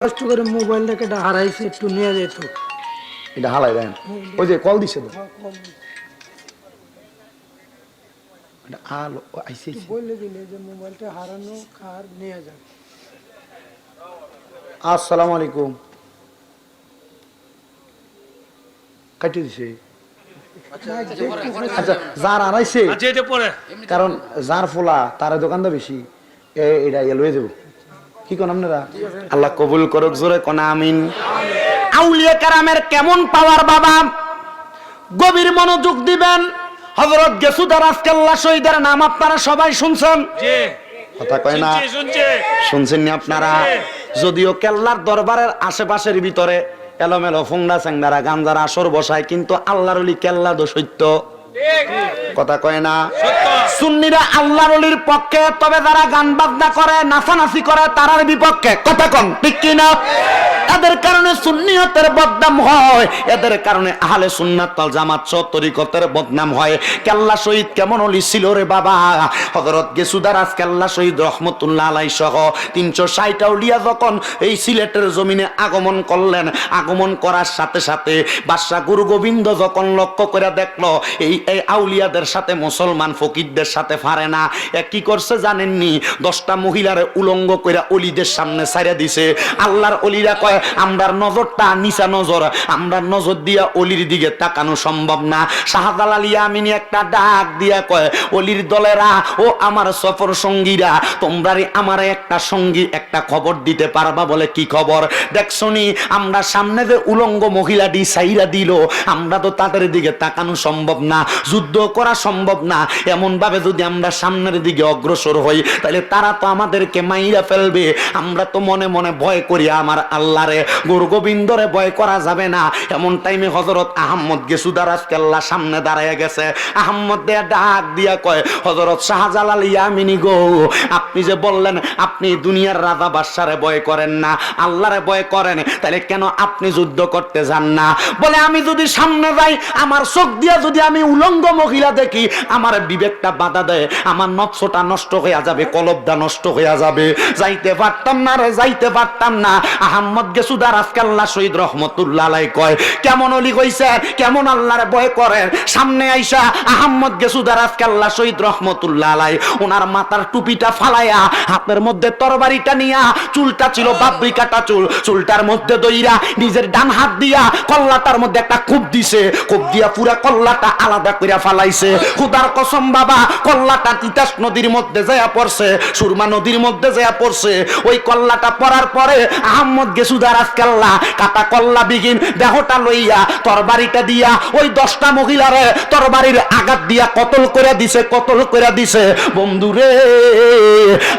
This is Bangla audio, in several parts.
কষ্ট করে এটা হারাইছে একটু নিয়ে যেত এটা হালাই দেন ওই যে কল দিছে তো? এটা আলো ও, আইছে আইছে। বলে দিলে যে মোবাইলটা হারানো কার নিয়ে যাবে। আসসালামু আলাইকুম। কাটিয়ে দিছে। আচ্ছা যার আনাইছে আচ্ছা এটা পরে। কারণ যার ফোলা তার দোকানটা বেশি এ এটা ইয়ে লয়ে দেবো কি কোন আপনারা? আল্লাহ কবুল করুক জোরে কোন আমিন। আউলিয়া কারামের কেমন পাওয়ার বাবা? গভীর মনোযোগ দিবেন। হযরত গেসুদার আজকাল্লা শহীদের নাম আপনারা সবাই শুনছেন। কথা কয় না? শুনছে শুনছে। শুনছেন নি আপনারা? যদিও কেল্লার দরবারের আশেপাশের ভিতরে এলোমেলো ফুংডা স্যাংদারা গাঞ্জারা আসর বসায় কিন্তু আল্লাহর কেল্লা দো সত্য। কথা কয় না। সুন্নিরা আল্লাহর অলির পক্ষে তবে যারা গান বাজনা করে নাচানাচি করে তারার বিপক্ষে। কথা কন ঠিক কি না এদের কারণে সুন্নিয়তের বদনাম হয়, এদের কারণে আহলে সুন্নাত ওয়াল জামাত সহ তরিকতের বদনাম হয়। কেল্লা শহীদ কেমন অলি ছিল রে বাবা? হযরত গেসুদারাজ কেল্লা শহীদ রহমতুল্লাহ আলাই সহ তিনশো ষাট আউলিয়া যখন এই সিলেটের জমিনে আগমন করলেন, আগমন করার সাথে সাথে বাদশাহ গুরু গোবিন্দ যখন লক্ষ্য করে দেখল, এই এই আউলিয়াদের সাথে মুসলমান ফকিরদের সাথে পারে না। এ কি করছে জানেননি? দশটা মহিলারে উলঙ্গ করে অলিদের সামনে ছাইরা দিছে। আল্লাহর অলিরা আমরার নজরটা নিচা নজর আমরা নজর দিয়া অলির দিকে তাকানো সম্ভব না। শাহজালাল ইয়ামিনী একটা ডাক দিয়া কয়, অলির দলেরা, ও আমার সফর সঙ্গীরা তোমরা রে আমারে একটা সঙ্গী, একটা খবর দিতে পারবা বলে কি খবর? দেখছনি আমরা সামনে যে উলঙ্গ মহিলাটি সাইরা দিল, আমরা তো তাদের দিকে তাকানো সম্ভব না, যুদ্ধ করা সম্ভব না। এমন ভাবে যদি আমরা সামনের দিকে অগ্রসর হই, তাহলে তারা তো আমাদেরকে মাইরা ফেলবে। আমরা তো মনে মনে ভয় করি, আমার আল্লাহরে, গুরু গোবিন্দরে ভয় করা যাবে না। এমন টাইমে হজরত আহম্মদ গেসুদারাজ কেল্লা সামনে দাঁড়ায় গেছে। আহম্মদ দেয়া ডাক দিয়া কয় হজরত শাহজালাল ইয়ামিনী গো, আপনি যে বললেন, আপনি দুনিয়ার রাজা বাদশারে ভয় করেন না, আল্লাহরে ভয় করেন তাহলে কেন আপনি যুদ্ধ করতে যান না? বলে, আমি যদি সামনে যাই, আমার চোখ দিয়া যদি আমি উলঙ্গ মহিলা দেখি, আমার বিবেকটা বাধা দেয়, আমার নকশটা নষ্ট হয়ে যাবে কলবটা নষ্ট হয়ে যাবে। যাইতে পারতাম না রে, যাইতে পারতাম না। আহম্মদ আজকাল্লা শহীদ রহমতুল্লাহ কয়, কেমন অলি কেমন করেন সামনে আইসা আহম্মদ গেসুদার আজকাল্লা শহীদ রহমতুল্লাহ ওনার মাথার টুপিটা হাতের মধ্যে তরবারিটা নিয়া, চুলটা ছিল বাবরি কাটা চুল, চুলটার মধ্যে দইরা নিজের ডান হাত দিয়া কল্লাটার মধ্যে একটা কূপ দিছে কূপ দিয়া পুরা কল্লাটা আলাদা কইরা ফালাইছে। খুদার কসম বাবা, কল্লাটা তিতাস নদীর মধ্যে যায়া পড়ছে, সুরমা নদীর মধ্যে যায়া পড়ছে। ওই কল্লাটা পড়ার পরে আহম্মদ গেসুদার কাটা কল্লা বিগিন দেহটা লইয়া তরবারিটা দিয়া ওই দশটা মহিলারে তরবারির আঘাত দিয়া কতল করে দিছে কতল করে দিছে। বন্ধুরে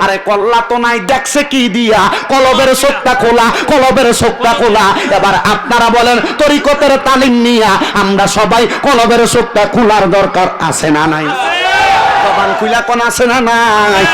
আরে কল্লা তো নাই দেখছে কি দিয়া? কলবের চোখটা খোলা কলবের চোখটা খোলা। এবার আপনারা বলেন তরিকতের তালিম নিয়া আমরা সবাই কলবের চোখটা খোলার দরকার আছে না নাই? জবান খুলা কোন আছে না নাই?